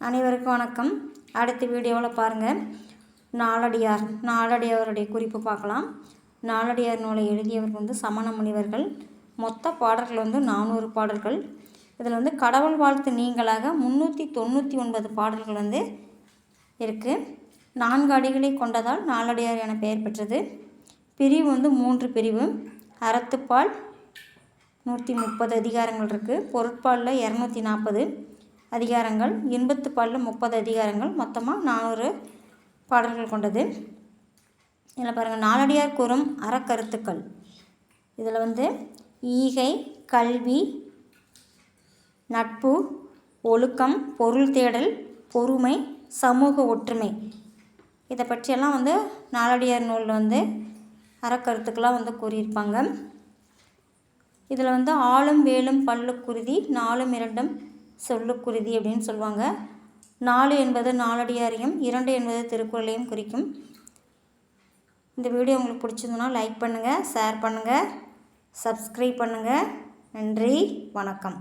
அனைவருக்கும் வணக்கம். அடுத்த வீடியோவில் பாருங்கள் நாலடியார் நாலடியாருடைய குறிப்பு பார்க்கலாம். நாலடியார் நூலை எழுதியவர் வந்து சமண முனிவர்கள். மொத்த பாடல்கள் வந்து நானூறு பாடல்கள். இதில் வந்து கடவுள் வாழ்த்து நீங்களாக முந்நூற்றி தொண்ணூற்றி ஒன்பது பாடல்கள் வந்து இருக்குது நான்கு அடிகளை கொண்டதால் நாலடியார் என பெயர் பெற்றது. பிரிவு வந்து மூன்று பிரிவு. அறத்துப்பால் நூற்றி முப்பது அதிகாரங்கள் இருக்குது பொருட்பாலில் இரநூத்தி நாற்பது. அதிகாரங்கள் எண்பத்து பாலில் முப்பது அதிகாரங்கள் மொத்தமாக நானூறு பாடல்கள் கொண்டது. இதில் பாருங்கள் நாலடியார் கூறும் அறக்கருத்துக்கள். இதில் வந்து ஈகை கல்வி நட்பு ஒழுக்கம் பொருள் தேடல் பொறுமை சமூக ஒற்றுமை. இதை பற்றியெல்லாம் வந்து நாலடியார் நூலில் வந்து அறக்கருத்துக்களாக வந்து கூறியிருப்பாங்க. இதில் வந்து ஆளும் வேலும் பல்லு குருதி நாலும் இரண்டும் சொல்லுக்குருதி அப்படின்னு சொல்லுவாங்க. நாலு என்பது நாலடியாரையும் இரண்டு என்பது திருக்குறளையும் குறிக்கும். இந்த வீடியோ உங்களுக்கு பிடிச்சிருந்தோன்னா லைக் பண்ணுங்கள் ஷேர் பண்ணுங்கள் சப்ஸ்கிரைப் பண்ணுங்கள் நன்றி வணக்கம்.